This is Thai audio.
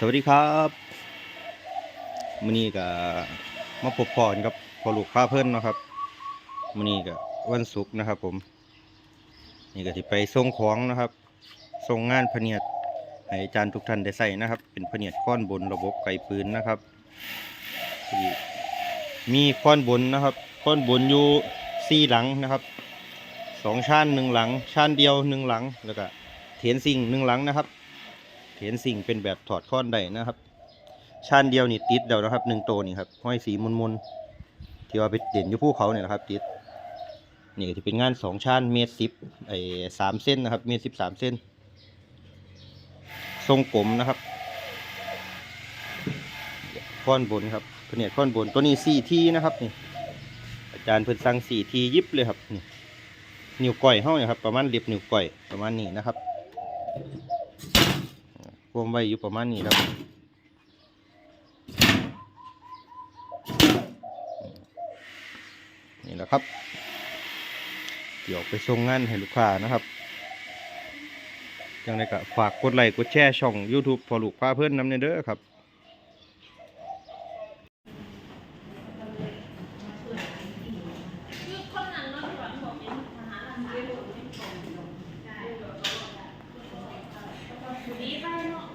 สวัสดีครับมื้อนี้ก็มาพบพรกับพอลูกค้าเพิ่นเนาะครับมื้อนี้ก็วันศุกร์นะครับ ผม นี่ก็สิไปส่งของนะครับส่งงานพเนียดให้อาจารย์ทุกท่านได้ใส่นะครับ เป็นพเนียดค้อนบนระบบไกปืนนะครับมีค้อนบนนะครับค้อนบนอยู่สี่หลังนะครับสองชั้นหนึ่งหลังชั้นเดียวหนึ่งหลังแล้วก็เถียนซิงหนึ่งหลังนะครับ เห็นสิ่งเป็นแบบถอดค้อนได้นะครับชานเดียวนี่ติดเดียวนะครับหนึ่งตัวนี่ครับห้อยสีมุนมุนๆที่ว่าไปเด่นอยู่ภูเขาเนี่ยนะครับ ติดนี่ก็จะเป็นงานสองชานเมตรสิบไอ้สามเส้นนะครับ เมตรสิบสามเส้น ทรงกลมนะครับค้อนบนครับเนียดค้อนบนตัวนี้สี่ทีนะครับนี่อาจารย์เพิ่นสั่งสี่ทียิบเลยครับนี่นิ้วก้อยเฮาเนี่ยครับประมาณเล็บนิ้วก้อยประมาณนี้นะครับ วมไว้อยู่ประมาณนี้ครับนี่แหละครับ เดี๋ยวไปส่งงานให้ลูกค้านะครับยังไงก็ฝากกดไลค์กดแชร์ช่อง YouTube พอลูกพาเพื่อนน้ำเนเด้อครับคือ